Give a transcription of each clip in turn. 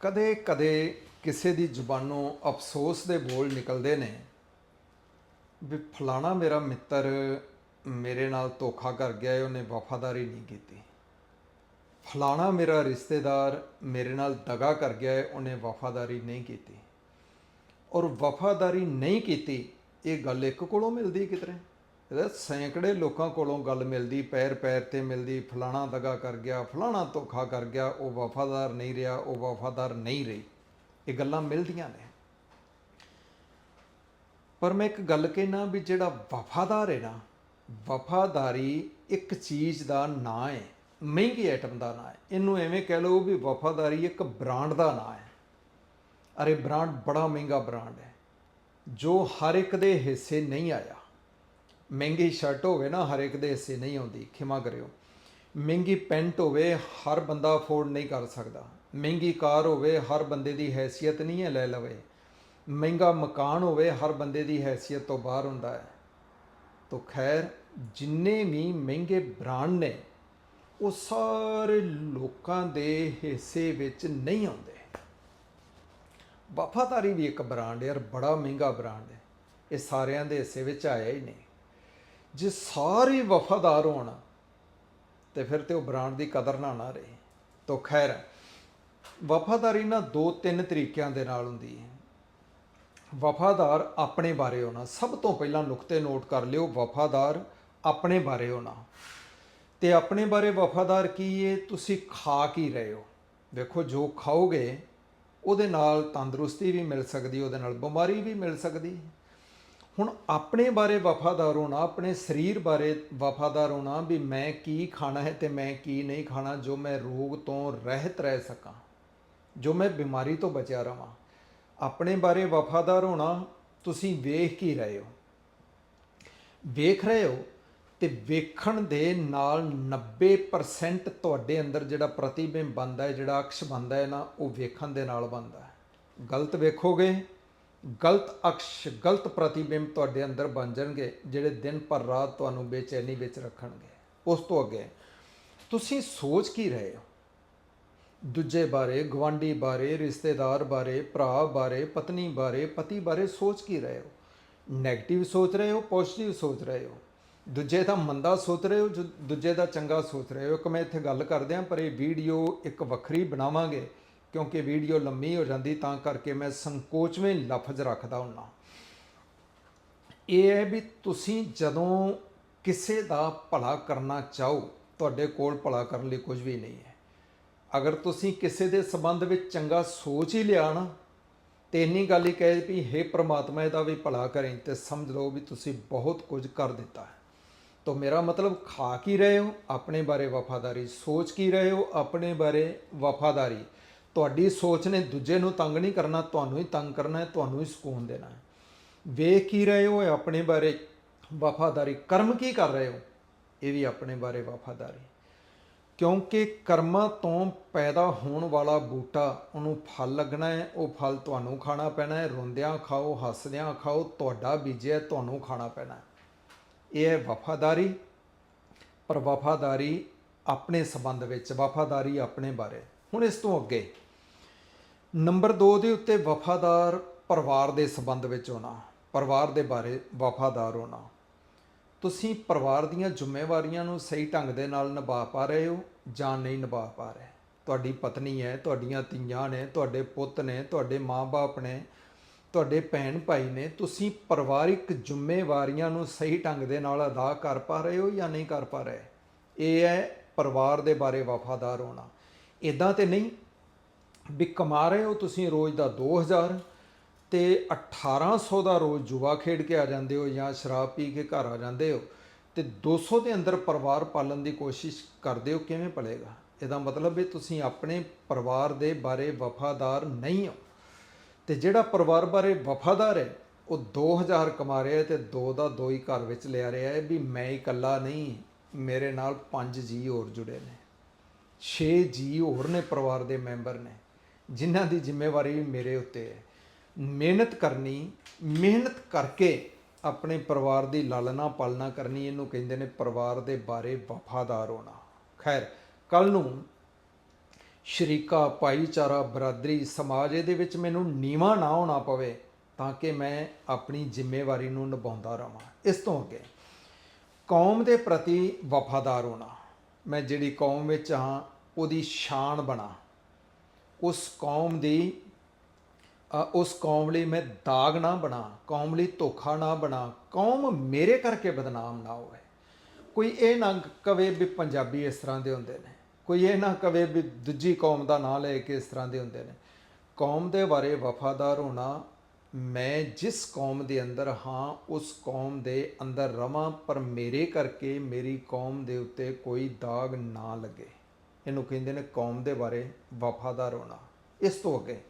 ਕਦੇ ਕਦੇ ਕਿਸੇ ਦੀ ਜ਼ੁਬਾਨੋਂ ਅਫਸੋਸ ਦੇ ਬੋਲ ਨਿਕਲਦੇ ਨੇ ਵੀ ਫਲਾਣਾ ਮੇਰਾ ਮਿੱਤਰ ਮੇਰੇ ਨਾਲ ਧੋਖਾ ਕਰ ਗਿਆ ਹੈ ਉਹਨੇ ਵਫਾਦਾਰੀ ਨਹੀਂ ਕੀਤੀ। ਫਲਾਣਾ ਮੇਰਾ ਰਿਸ਼ਤੇਦਾਰ ਮੇਰੇ ਨਾਲ ਦਗਾ ਕਰ ਗਿਆ ਹੈ ਉਹਨੇ ਵਫਾਦਾਰੀ ਨਹੀਂ ਕੀਤੀ। ਔਰ ਵਫਾਦਾਰੀ ਨਹੀਂ ਕੀਤੀ, ਇਹ ਗੱਲ ਇੱਕ ਕੋਲੋਂ ਮਿਲਦੀ ਕਿਤਰੇ ਇਹਦਾ ਸੈਂਕੜੇ ਲੋਕਾਂ ਕੋਲੋਂ ਗੱਲ ਮਿਲਦੀ, ਪੈਰ ਪੈਰ ਤੇ ਮਿਲਦੀ, ਫਲਾਣਾ ਦਗਾ ਕਰ ਗਿਆ, ਫਲਾਣਾ ਧੋਖਾ ਕਰ ਗਿਆ, ਉਹ ਵਫਾਦਾਰ ਨਹੀਂ ਰਿਹਾ, ਉਹ ਵਫਾਦਾਰ ਨਹੀਂ ਰਹੀ। ਇਹ ਗੱਲਾਂ ਮਿਲਦੀਆਂ ਨੇ। ਪਰ ਮੈਂ ਇੱਕ ਗੱਲ ਕਹਿਣਾ ਵੀ ਜਿਹੜਾ ਵਫਾਦਾਰ ਹੈ ਨਾ, ਵਫਾਦਾਰੀ ਇੱਕ ਚੀਜ਼ ਦਾ ਨਾਂ ਹੈ, ਮਹਿੰਗੀ ਆਈਟਮ ਦਾ ਨਾਂ ਹੈ। ਇਹਨੂੰ ਐਵੇਂ ਕਹਿ ਲਓ ਵੀ ਵਫਾਦਾਰੀ ਇੱਕ ਬ੍ਰਾਂਡ ਦਾ ਨਾਂ ਹੈ। ਅਰੇ ਬ੍ਰਾਂਡ ਬੜਾ ਮਹਿੰਗਾ ਬ੍ਰਾਂਡ ਹੈ। ਜੋ ਹਰ ਇੱਕ ਦੇ ਹਿੱਸੇ ਨਹੀਂ ਆਇਆ। ਮਹਿੰਗੀ ਸ਼ਰਟ ਹੋਵੇ ਨਾ, ਹਰ ਇੱਕ ਦੇ ਹਿੱਸੇ ਨਹੀਂ ਆਉਂਦੀ, ਖਿਮਾ ਕਰਿਓ। ਮਹਿੰਗੀ ਪੈਂਟ ਹੋਵੇ, ਹਰ ਬੰਦਾ ਅਫੋਰਡ ਨਹੀਂ ਕਰ ਸਕਦਾ। ਮਹਿੰਗੀ ਕਾਰ ਹੋਵੇ, ਹਰ ਬੰਦੇ ਦੀ ਹੈਸੀਅਤ ਨਹੀਂ ਹੈ, ਲੈ ਲਵੇ। ਮਹਿੰਗਾ ਮਕਾਨ ਹੋਵੇ, ਹਰ ਬੰਦੇ ਦੀ ਹੈਸੀਅਤ ਤੋਂ ਬਾਹਰ ਹੁੰਦਾ ਹੈ। ਤੋ ਖੈਰ, ਜਿੰਨੇ ਵੀ ਮਹਿੰਗੇ ਬ੍ਰਾਂਡ ਨੇ, ਉਹ ਸਾਰੇ ਲੋਕਾਂ ਦੇ ਹਿੱਸੇ ਵਿੱਚ ਨਹੀਂ ਆਉਂਦੇ। ਵਫਾਦਾਰੀ ਵੀ ਇੱਕ ਬ੍ਰਾਂਡ ਯਾਰ ਬੜਾ ਮਹਿੰਗਾ ਬ੍ਰਾਂਡ ਹੈ। ਇਹ ਸਾਰਿਆਂ ਦੇ ਹਿੱਸੇ ਵਿੱਚ ਆਇਆ ਹੀ ਨਹੀਂ। ਜੇ ਸਾਰੇ ਵਫਾਦਾਰ ਹੋਣ, ਤੇ ਫਿਰ ਤੇ ਉਹ ਬ੍ਰਾਂਡ ਦੀ ਕਦਰ ਨਾ ਨਾ ਰਹੇ। ਤੋ ਖੈਰ, ਵਫਾਦਾਰੀ ਨਾ ਦੋ ਤਿੰਨ ਤਰੀਕਿਆਂ ਦੇ ਨਾਲ ਹੁੰਦੀ ਹੈ। ਵਫਾਦਾਰ ਆਪਣੇ ਬਾਰੇ ਹੋਣਾ, ਸਭ ਤੋਂ ਪਹਿਲਾਂ ਨੁਕਤੇ ਨੋਟ ਕਰ ਲਿਓ, ਵਫਾਦਾਰ ਆਪਣੇ ਬਾਰੇ ਹੋਣਾ। ਤੇ ਆਪਣੇ ਬਾਰੇ ਵਫਾਦਾਰ ਕੀ ਹੈ ਤੁਸੀਂ ਖਾ ਕੀ ਰਹੇ ਹੋ? ਵੇਖੋ ਜੋ ਖਾਓਗੇ, ਉਹਦੇ ਨਾਲ ਤੰਦਰੁਸਤੀ ਵੀ ਮਿਲ ਸਕਦੀ, ਉਹਦੇ ਨਾਲ ਬਿਮਾਰੀ ਵੀ ਮਿਲ ਸਕਦੀ। ਹੁਣ ਆਪਣੇ ਬਾਰੇ ਵਫਾਦਾਰ ਹੋਣਾ, ਆਪਣੇ ਸਰੀਰ ਬਾਰੇ ਵਫਾਦਾਰ ਹੋਣਾ ਵੀ ਮੈਂ ਕੀ ਖਾਣਾ ਹੈ ਤੇ ਮੈਂ ਕੀ ਨਹੀਂ ਖਾਣਾ, ਜੋ ਮੈਂ ਰੋਗ ਤੋਂ ਰਹਿਤ ਰਹਿ ਸਕਾਂ, ਜੋ ਮੈਂ ਬਿਮਾਰੀ ਤੋਂ ਬਚਿਆ ਰਵਾਂ, ਆਪਣੇ ਬਾਰੇ ਵਫਾਦਾਰ ਹੋਣਾ ਤੁਸੀਂ ਵੇਖ ਕੀ ਰਹੇ ਹੋ? ਵੇਖ ਰਹੇ ਹੋ ਤੇ ਵੇਖਣ ਦੇ ਨਾਲ 90% ਤੁਹਾਡੇ ਅੰਦਰ ਜਿਹੜਾ ਪ੍ਰਤੀਬਿੰਬ ਬਣਦਾ ਹੈ, ਜਿਹੜਾ ਅਕਸ਼ ਬਣਦਾ ਹੈ ਨਾ, ਉਹ ਵੇਖਣ ਦੇ ਨਾਲ ਬਣਦਾ ਹੈ। ਗਲਤ ਵੇਖੋਗੇ ਗਲਤ ਅਕਸ਼, ਗਲਤ ਪ੍ਰਤੀਬਿੰਬ ਤੁਹਾਡੇ ਅੰਦਰ ਬਣ ਜਾਣਗੇ, ਜਿਹੜੇ ਦਿਨ ਪਰ ਰਾਤ ਤੁਹਾਨੂੰ ਬੇਚੈਨੀ ਵਿੱਚ ਰੱਖਣਗੇ। ਉਸ ਤੋਂ ਅੱਗੇ, ਤੁਸੀਂ ਸੋਚ ਕੀ ਰਹੇ ਹੋ? ਦੂਜੇ ਬਾਰੇ ਗਵਾਂਢੀ ਬਾਰੇ, ਰਿਸ਼ਤੇਦਾਰ ਬਾਰੇ, ਭਰਾ ਬਾਰੇ, ਪਤਨੀ ਬਾਰੇ, ਪਤੀ ਬਾਰੇ ਸੋਚ ਕੀ ਰਹੇ ਹੋ? 네ਗੇਟਿਵ ਸੋਚ ਰਹੇ ਹੋ, ਪੋਜ਼ਿਟਿਵ ਸੋਚ ਰਹੇ ਹੋ? ਦੂਜੇ ਦਾ ਮੰਦਾ ਸੋਚ ਰਹੇ ਹੋ ਜੋ ਦੂਜੇ ਦਾ ਚੰਗਾ ਸੋਚ ਰਹੇ ਹੋ। ਕਿ ਮੈਂ ਇੱਥੇ ਗੱਲ ਕਰਦਿਆਂ ਪਰ ਇਹ ਵੀਡੀਓ ਇੱਕ ਵੱਖਰੀ ਬਣਾਵਾਂਗੇ। ਕਿਉਂਕਿ ਵੀਡੀਓ ਲੰਮੀ ਹੋ ਜਾਂਦੀ, ਤਾਂ ਕਰਕੇ ਮੈਂ ਸੰਕੋਚਵੇਂ ਲਫ਼ਜ਼ ਰੱਖਦਾ ਹੁੰਨਾ ਇਹ ਹੈ ਵੀ ਤੁਸੀਂ ਜਦੋਂ ਕਿਸੇ ਦਾ ਭਲਾ ਕਰਨਾ ਚਾਹੋ, ਤੁਹਾਡੇ ਕੋਲ ਭਲਾ ਕਰਨ ਲਈ ਕੁਝ ਵੀ ਨਹੀਂ ਹੈ। ਅਗਰ ਤੁਸੀਂ ਕਿਸੇ ਦੇ ਸੰਬੰਧ ਵਿੱਚ ਚੰਗਾ ਸੋਚ ਹੀ ਲਿਆ ਨਾ, ਤੇ ਇੰਨੀ ਗੱਲ ਹੀ ਕਹੇ ਵੀ, ਹੇ ਪ੍ਰਮਾਤਮਾ, ਇਹਦਾ ਵੀ ਭਲਾ ਕਰੇ, ਤੇ ਸਮਝ ਲਓ ਵੀ ਤੁਸੀਂ ਬਹੁਤ ਕੁਝ ਕਰ ਦਿੱਤਾ ਹੈ। ਤੋ ਮੇਰਾ ਮਤਲਬ, ਖਾ ਕੀ ਰਹੇ ਹੋ? ਆਪਣੇ ਬਾਰੇ ਵਫਾਦਾਰੀ। ਸੋਚ ਕੀ ਰਹੇ ਹੋ? ਆਪਣੇ ਬਾਰੇ ਵਫਾਦਾਰੀ। ਤੁਹਾਡੀ ਸੋਚ ਨੇ ਦੂਜੇ ਨੂੰ ਤੰਗ ਨਹੀਂ ਕਰਨਾ, ਤੁਹਾਨੂੰ ਹੀ ਤੰਗ ਕਰਨਾ ਹੈ, ਤੁਹਾਨੂੰ ਹੀ ਸਕੂਨ ਦੇਣਾ ਹੈ। ਵੇਖ ਕੀ ਰਹੇ ਹੋ ਆਪਣੇ ਬਾਰੇ ਵਫਾਦਾਰੀ। ਕਰਮ ਕੀ ਕਰ ਰਹੇ ਹੋ? ਇਹ ਵੀ ਆਪਣੇ ਬਾਰੇ ਵਫਾਦਾਰੀ। ਕਿਉਂਕਿ ਕਰਮਾਂ ਤੋਂ ਪੈਦਾ ਹੋਣ ਵਾਲਾ ਬੂਟਾ, ਉਹਨੂੰ ਫਲ ਲੱਗਣਾ ਹੈ, ਉਹ ਫਲ ਤੁਹਾਨੂੰ ਖਾਣਾ ਪੈਣਾ ਹੈ। ਰੋਂਦਿਆਂ ਖਾਓ, ਹੱਸਦਿਆਂ ਖਾਓ, ਤੁਹਾਡਾ ਬੀਜਿਆ, ਤੁਹਾਨੂੰ ਖਾਣਾ ਪੈਣਾ ਇਹ ਹੈ ਵਫਾਦਾਰੀ। ਪਰ ਵਫਾਦਾਰੀ ਆਪਣੇ ਸੰਬੰਧ ਵਿੱਚ, ਵਫਾਦਾਰੀ ਆਪਣੇ ਬਾਰੇ। ਹੁਣ ਇਸ ਤੋਂ ਅੱਗੇ। ਨੰਬਰ 2 ਦੇ ਉੱਤੇ ਵਫਾਦਾਰ ਪਰਿਵਾਰ ਦੇ ਸੰਬੰਧ ਵਿੱਚ ਹੋਣਾ। ਪਰਿਵਾਰ ਦੇ ਬਾਰੇ ਵਫਾਦਾਰ ਹੋਣਾ। ਤੁਸੀਂ ਪਰਿਵਾਰ ਦੀਆਂ ਜ਼ਿੰਮੇਵਾਰੀਆਂ ਨੂੰ ਸਹੀ ਢੰਗ ਦੇ ਨਾਲ ਨਿਭਾ ਪਾ ਰਹੇ ਹੋ ਜਾਂ ਨਹੀਂ ਨਿਭਾ ਪਾ ਰਹੇ? ਤੁਹਾਡੀ ਪਤਨੀ ਹੈ, ਤੁਹਾਡੀਆਂ ਧੀਆਂ ਨੇ, ਤੁਹਾਡੇ ਪੁੱਤ ਨੇ, ਤੁਹਾਡੇ ਮਾਪੇ ਨੇ, ਤੁਹਾਡੇ ਭੈਣ ਭਾਈ ਨੇ, ਤੁਸੀਂ ਪਰਿਵਾਰਿਕ ਜ਼ਿੰਮੇਵਾਰੀਆਂ ਨੂੰ ਸਹੀ ਢੰਗ ਦੇ ਨਾਲ ਅਦਾ ਕਰ ਪਾ ਰਹੇ ਹੋ ਜਾਂ ਨਹੀਂ ਕਰ ਪਾ ਰਹੇ? ਇਹ ਹੈ ਪਰਿਵਾਰ ਦੇ ਬਾਰੇ ਵਫਾਦਾਰ ਹੋਣਾ। ਇਦਾਂ ਤੇ ਨਹੀਂ ਵੀ ਕਮਾ ਰਹੇ ਹੋ ਤੁਸੀਂ ਰੋਜ਼ ਦਾ 2000 ਤੇ 1800 ਦਾ ਰੋਜ਼ ਜੁਆ ਖੇਡ ਕੇ ਆ ਜਾਂਦੇ ਹੋ ਜਾਂ ਸ਼ਰਾਬ ਪੀ ਕੇ ਘਰ ਆ ਜਾਂਦੇ ਹੋ ਤੇ 200 ਦੇ ਅੰਦਰ ਪਰਿਵਾਰ ਪਾਲਣ ਦੀ ਕੋਸ਼ਿਸ਼ ਕਰਦੇ ਹੋ, ਕਿਵੇਂ ਪਲੇਗਾ? ਇਹਦਾ ਮਤਲਬ ਹੈ ਤੁਸੀਂ ਆਪਣੇ ਪਰਿਵਾਰ ਦੇ ਬਾਰੇ ਵਫਾਦਾਰ ਨਹੀਂ ਹੋ। ਤੇ ਜਿਹੜਾ ਪਰਿਵਾਰ ਬਾਰੇ ਵਫਾਦਾਰ ਹੈ, ਉਹ 2000 ਕਮਾ ਰਿਹਾ ਹੈ ਤੇ 2 ਦਾ 2 ਹੀ ਘਰ ਵਿੱਚ ਲਿਆ ਰਿਹਾ ਹੈ ਵੀ ਮੈਂ ਇਕੱਲਾ ਨਹੀਂ, ਮੇਰੇ ਨਾਲ 5 ਜੀ ਹੋਰ ਜੁੜੇ ਨੇ। 6 ਜੀ ਹੋਰ ਨੇ ਪਰਿਵਾਰ ਦੇ ਮੈਂਬਰ ਨੇ, ਜਿਨ੍ਹਾਂ ਦੀ ਜ਼ਿੰਮੇਵਾਰੀ ਵੀ ਮੇਰੇ ਉੱਤੇ ਹੈ। ਮਿਹਨਤ ਕਰਨੀ, ਮਿਹਨਤ ਕਰਕੇ ਆਪਣੇ ਪਰਿਵਾਰ ਦੀ ਲਾਲਨਾ ਪਾਲਣਾ ਕਰਨੀ, ਇਹਨੂੰ ਕਹਿੰਦੇ ਨੇ ਪਰਿਵਾਰ ਦੇ ਬਾਰੇ ਵਫਾਦਾਰ ਹੋਣਾ। ਖੈਰ ਕੱਲ ਨੂੰ ਸ਼ਰੀਕਾ, ਭਾਈਚਾਰਾ, ਬਰਾਦਰੀ, ਸਮਾਜ ਇਹਦੇ ਵਿੱਚ ਮੈਨੂੰ ਨੀਵਾ ਨਾ ਹੋਣਾ ਪਵੇ, ਤਾਂ ਕਿ ਮੈਂ ਆਪਣੀ ਜ਼ਿੰਮੇਵਾਰੀ ਨੂੰ ਨਿਭਾਉਂਦਾ ਰਵਾਂ ਇਸ ਤੋਂ ਅੱਗੇ ਕੌਮ ਦੇ ਪ੍ਰਤੀ ਵਫਾਦਾਰ ਹੋਣਾ। ਮੈਂ ਜਿਹੜੀ ਕੌਮ ਵਿੱਚ ਹਾਂ, ਉਹਦੀ ਸ਼ਾਨ ਬਣਾ। ਉਸ ਕੌਮ ਦੀ ਉਸ ਕੌਮ ਲਈ ਮੈਂ ਦਾਗ ਨਾ ਬਣਾ, ਕੌਮ ਲਈ ਧੋਖਾ ਨਾ ਬਣਾ, ਕੌਮ ਮੇਰੇ ਕਰਕੇ ਬਦਨਾਮ ਨਾ ਹੋਵੇ। ਕੋਈ ਇਹ ਨਾ ਕਵੇ ਵੀ ਪੰਜਾਬੀ ਇਸ ਤਰ੍ਹਾਂ ਦੇ ਹੁੰਦੇ ਨੇ। ਕੋਈ ਇਹ ਨਾ ਕਵੇ ਵੀ ਦੂਜੀ ਕੌਮ ਦਾ ਨਾਂ ਲੈ ਕੇ ਇਸ ਤਰ੍ਹਾਂ ਦੇ ਹੁੰਦੇ ਨੇ। ਕੌਮ ਦੇ ਬਾਰੇ ਵਫਾਦਾਰ ਹੋਣਾ ਮੈਂ ਜਿਸ ਕੌਮ ਦੇ ਅੰਦਰ ਹਾਂ, ਉਸ ਕੌਮ ਦੇ ਅੰਦਰ ਰਵਾਂ, ਪਰ ਮੇਰੇ ਕਰਕੇ ਮੇਰੀ ਕੌਮ ਦੇ ਉੱਤੇ ਕੋਈ ਦਾਗ ਨਾ ਲੱਗੇ। ਇਹਨੂੰ ਕਹਿੰਦੇ ਨੇ ਕੌਮ ਦੇ ਬਾਰੇ ਵਫਾਦਾਰ ਹੋਣਾ। ਇਸ ਤੋਂ ਅੱਗੇ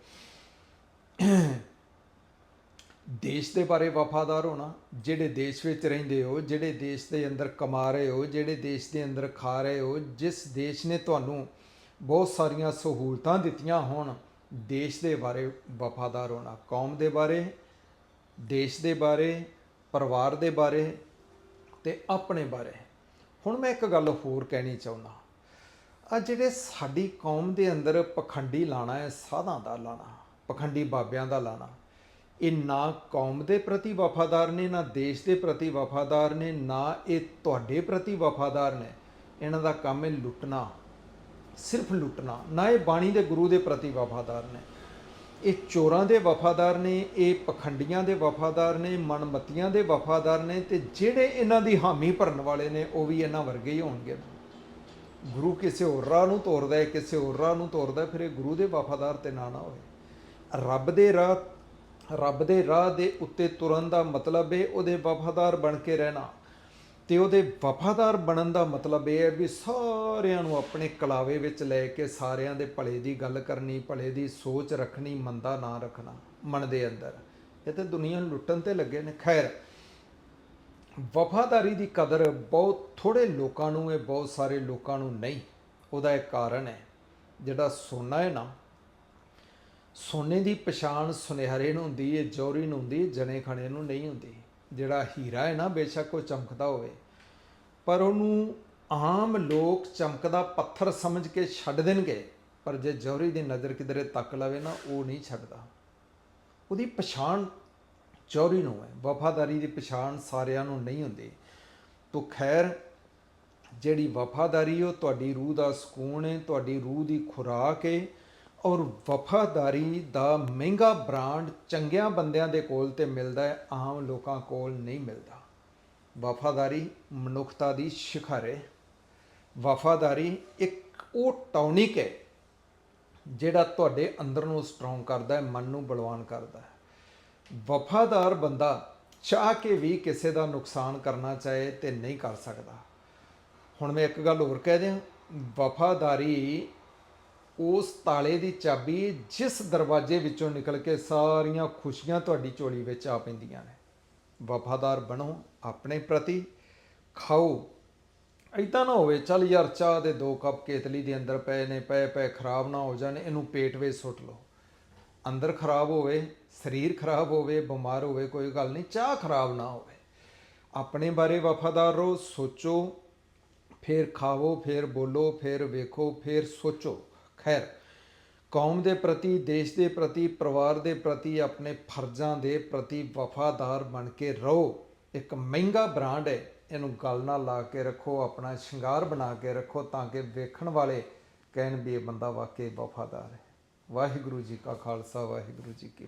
ਦੇਸ਼ ਦੇ ਬਾਰੇ ਵਫਾਦਾਰ ਹੋਣਾ, ਜਿਹੜੇ ਦੇਸ਼ ਵਿੱਚ ਰਹਿੰਦੇ ਹੋ, ਜਿਹੜੇ ਦੇਸ਼ ਦੇ ਅੰਦਰ ਕਮਾ ਰਹੇ ਹੋ, ਜਿਹੜੇ ਦੇਸ਼ ਦੇ ਅੰਦਰ ਖਾ ਰਹੇ ਹੋ, ਜਿਸ ਦੇਸ਼ ਨੇ ਤੁਹਾਨੂੰ ਬਹੁਤ ਸਾਰੀਆਂ ਸਹੂਲਤਾਂ ਦਿੱਤੀਆਂ ਹੋਣ ਦੇਸ਼ ਦੇ ਬਾਰੇ ਵਫਾਦਾਰ ਹੋਣਾ, ਕੌਮ ਦੇ ਬਾਰੇ, ਦੇਸ਼ ਦੇ ਬਾਰੇ, ਪਰਿਵਾਰ ਦੇ ਬਾਰੇ ਤੇ ਆਪਣੇ ਬਾਰੇ। ਹੁਣ ਮੈਂ ਇੱਕ ਗੱਲ ਹੋਰ ਕਹਿਣੀ ਚਾਹੁੰਦਾ ਆ ਜਿਹੜੇ ਸਾਡੀ ਕੌਮ ਦੇ ਅੰਦਰ ਪਖੰਡੀ ਲਾਣਾ ਹੈ, ਸਾਧਾਂ ਦਾ ਲਾਣਾ, ਪਖੰਡੀ ਬਾਬਿਆਂ ਦਾ ਲਾਣਾ, ਇਹ ਨਾ ਕੌਮ ਦੇ ਪ੍ਰਤੀ ਵਫਾਦਾਰ ਨੇ, ਨਾ ਦੇਸ਼ ਦੇ ਪ੍ਰਤੀ ਵਫਾਦਾਰ ਨੇ, ਨਾ ਇਹ ਤੁਹਾਡੇ ਪ੍ਰਤੀ ਵਫਾਦਾਰ ਨੇ। ਇਹਨਾਂ ਦਾ ਕੰਮ ਹੈ ਲੁੱਟਣਾ। ਸਿਰਫ ਲੁੱਟਣਾ, ਨਾ ਇਹ ਬਾਣੀ ਦੇ ਗੁਰੂ ਦੇ ਪ੍ਰਤੀ ਵਫਾਦਾਰ ਨੇ। ਇਹ ਚੋਰਾਂ ਦੇ ਵਫਾਦਾਰ ਨੇ, ਇਹ ਪਖੰਡੀਆਂ ਦੇ ਵਫਾਦਾਰ ਨੇ, ਮਨਮਤੀਆਂ ਦੇ ਵਫਾਦਾਰ ਨੇ ਤੇ ਜਿਹੜੇ ਇਹਨਾਂ ਦੀ ਹਾਮੀ ਭਰਨ ਵਾਲੇ ਨੇ, ਉਹ ਵੀ ਇਹਨਾਂ ਵਰਗੇ ਹੀ ਹੋਣਗੇ। ਗੁਰੂ ਕਿਸੇ ਹੋਰ ਰਾਹ ਨੂੰ ਤੋਰਦਾ ਹੈ, ਕਿਸੇ ਹੋਰ ਰਾਹ ਨੂੰ ਤੋਰਦਾ ਫਿਰ ਇਹ ਗੁਰੂ ਦੇ ਵਫਾਦਾਰ ਤੇ ਨਾ ਨਾ ਹੋਏ। ਰੱਬ ਦੇ ਰਾਹ, ਰੱਬ ਦੇ ਰਾਹ ਦੇ ਉੱਤੇ ਤੁਰਨ ਦਾ ਮਤਲਬ ਹੈ ਉਹਦੇ ਵਫਾਦਾਰ ਬਣ ਕੇ ਰਹਿਣਾ। ਤੇ ਉਹਦੇ ਵਫਾਦਾਰ ਬਣਨ ਦਾ ਮਤਲਬ ਇਹ ਹੈ ਵੀ ਸਾਰਿਆਂ ਨੂੰ ਆਪਣੇ ਕਲਾਵੇ ਵਿੱਚ ਲੈ ਕੇ ਸਾਰਿਆਂ ਦੇ ਭਲੇ ਦੀ ਗੱਲ ਕਰਨੀ, ਭਲੇ ਦੀ ਸੋਚ ਰੱਖਣੀ, ਮੰਦਾ ਨਾ ਰੱਖਣਾ, ਮਨ ਦੇ ਅੰਦਰ। ਇਹ ਤੇ ਦੁਨੀਆ ਨੂੰ ਲੁੱਟਣ ਤੇ ਲੱਗੇ ਨੇ। ਖੈਰ, ਵਫਾਦਾਰੀ ਦੀ ਕਦਰ ਬਹੁਤ ਥੋੜੇ ਲੋਕਾਂ ਨੂੰ ਹੈ ਬਹੁਤ ਸਾਰੇ ਲੋਕਾਂ ਨੂੰ ਨਹੀਂ। ਉਹਦਾ ਇੱਕ ਕਾਰਨ ਹੈ, ਜਿਹੜਾ ਸੋਨਾ ਹੈ ਨਾ, ਸੋਨੇ ਦੀ ਪਛਾਣ ਸੁਨਿਹਰੇ ਨੂੰ ਹੁੰਦੀ ਹੈ ਜੌਹਰੀ ਨੂੰ ਹੁੰਦੀ ਹੈ, ਜਣੇ ਖਣੇ ਨੂੰ ਨਹੀਂ ਹੁੰਦੀ। ਜਿਹੜਾ ਹੀਰਾ ਹੈ ਨਾ, ਬੇਸ਼ੱਕ ਉਹ ਚਮਕਦਾ ਹੋਵੇ, ਪਰ ਉਹਨੂੰ ਆਮ ਲੋਕ ਚਮਕਦਾ ਪੱਥਰ ਸਮਝ ਕੇ ਛੱਡ ਦੇਣਗੇ, ਪਰ ਜੇ ਜੌਹਰੀ ਦੀ ਨਜ਼ਰ ਕਿਧਰੇ ਤੱਕ ਲਵੇ ਨਾ, ਉਹ ਨਹੀਂ ਛੱਡਦਾ। ਉਹਦੀ ਪਛਾਣ ਚੌਰੀ ਨੂੰ ਹੈ, ਵਫਾਦਾਰੀ ਦੀ ਪਛਾਣ ਸਾਰਿਆਂ ਨੂੰ ਨਹੀਂ ਹੁੰਦੀ। ਤੋ ਖੈਰ, ਜਿਹੜੀ ਵਫਾਦਾਰੀ ਉਹ ਤੁਹਾਡੀ ਰੂਹ ਦਾ ਸਕੂਨ ਹੈ, ਤੁਹਾਡੀ ਰੂਹ ਦੀ ਖੁਰਾਕ ਹੈ ਔਰ ਵਫਾਦਾਰੀ ਦਾ ਮਹਿੰਗਾ ਬ੍ਰਾਂਡ ਚੰਗਿਆਂ ਬੰਦਿਆਂ ਦੇ ਕੋਲ ਤੇ ਮਿਲਦਾ ਹੈ, ਆਮ ਲੋਕਾਂ ਕੋਲ ਨਹੀਂ ਮਿਲਦਾ। ਵਫਾਦਾਰੀ ਮਨੁੱਖਤਾ ਦੀ ਸ਼ਿਖਰ ਹੈ। ਵਫਾਦਾਰੀ ਇੱਕ ਉਹ ਟੌਨਿਕ ਹੈ ਜਿਹੜਾ ਤੁਹਾਡੇ ਅੰਦਰ ਨੂੰ ਸਟਰੋਂਗ ਕਰਦਾ ਹੈ, ਮਨ ਨੂੰ ਬਲਵਾਨ ਕਰਦਾ ਹੈ। ਵਫਾਦਾਰ ਬੰਦਾ ਚਾਹ ਕੇ ਵੀ ਕਿਸੇ ਦਾ ਨੁਕਸਾਨ ਕਰਨਾ ਚਾਹੇ ਤੇ ਨਹੀਂ ਕਰ ਸਕਦਾ। ਹੁਣ ਮੈਂ ਇੱਕ ਗੱਲ ਹੋਰ ਕਹਿ ਦਿਆਂ, ਵਫਾਦਾਰੀ ਉਸ ਤਾਲੇ ਦੀ ਚਾਬੀ ਜਿਸ ਦਰਵਾਜ਼ੇ ਵਿੱਚੋਂ ਨਿਕਲ ਕੇ ਸਾਰੀਆਂ ਖੁਸ਼ੀਆਂ ਤੁਹਾਡੀ ਝੋਲੀ ਵਿੱਚ ਆ ਪੈਂਦੀਆਂ ਨੇ। ਵਫਾਦਾਰ ਬਣੋ ਆਪਣੇ ਪ੍ਰਤੀ, ਖਾਓ। ਐਦਾਂ ਨਾ ਹੋਵੇ, ਚੱਲ ਯਾਰ ਚਾਹ ਦੇ ਦੋ ਕੱਪ ਕੇਤਲੀ ਦੇ ਅੰਦਰ ਪਏ ਨੇ, ਪਏ ਪਏ, ਖਰਾਬ ਨਾ ਹੋ ਜਾਣ, ਇਹਨੂੰ ਪੇਟ ਵਿੱਚ ਸੁੱਟ ਲਓ। ਅੰਦਰ ਖਰਾਬ ਹੋਵੇ, ਸਰੀਰ ਖਰਾਬ ਹੋਵੇ, ਬਿਮਾਰ ਹੋਵੇ, ਕੋਈ ਗੱਲ ਨਹੀਂ, ਚਾਹ ਖਰਾਬ ਨਾ ਹੋਵੇ। ਆਪਣੇ ਬਾਰੇ ਵਫਾਦਾਰ ਰਹੋ, ਸੋਚੋ, ਫਿਰ ਖਾਵੋ, ਫਿਰ ਬੋਲੋ, ਫਿਰ ਵੇਖੋ, ਫਿਰ ਸੋਚੋ। ਖੈਰ, ਕੌਮ ਦੇ ਪ੍ਰਤੀ, ਦੇਸ਼ ਦੇ ਪ੍ਰਤੀ, ਪਰਿਵਾਰ ਦੇ ਪ੍ਰਤੀ, ਆਪਣੇ ਫਰਜ਼ਾਂ ਦੇ ਪ੍ਰਤੀ ਵਫਾਦਾਰ ਬਣ ਕੇ ਰਹੋ। ਇੱਕ ਮਹਿੰਗਾ ਬ੍ਰਾਂਡ ਹੈ, ਇਹਨੂੰ ਗੱਲ ਨਾਲ ਲਾ ਕੇ ਰੱਖੋ, ਆਪਣਾ ਸ਼ਿੰਗਾਰ ਬਣਾ ਕੇ ਰੱਖੋ, ਤਾਂ ਕਿ ਵੇਖਣ ਵਾਲੇ ਕਹਿਣ ਵੀ ਇਹ ਬੰਦਾ ਵਾਕਈ ਵਫਾਦਾਰ ਹੈ। ਵਾਹਿਗੁਰੂ ਜੀ ਕਾ ਖਾਲਸਾ, ਵਾਹਿਗੁਰੂ ਜੀ ਕੀ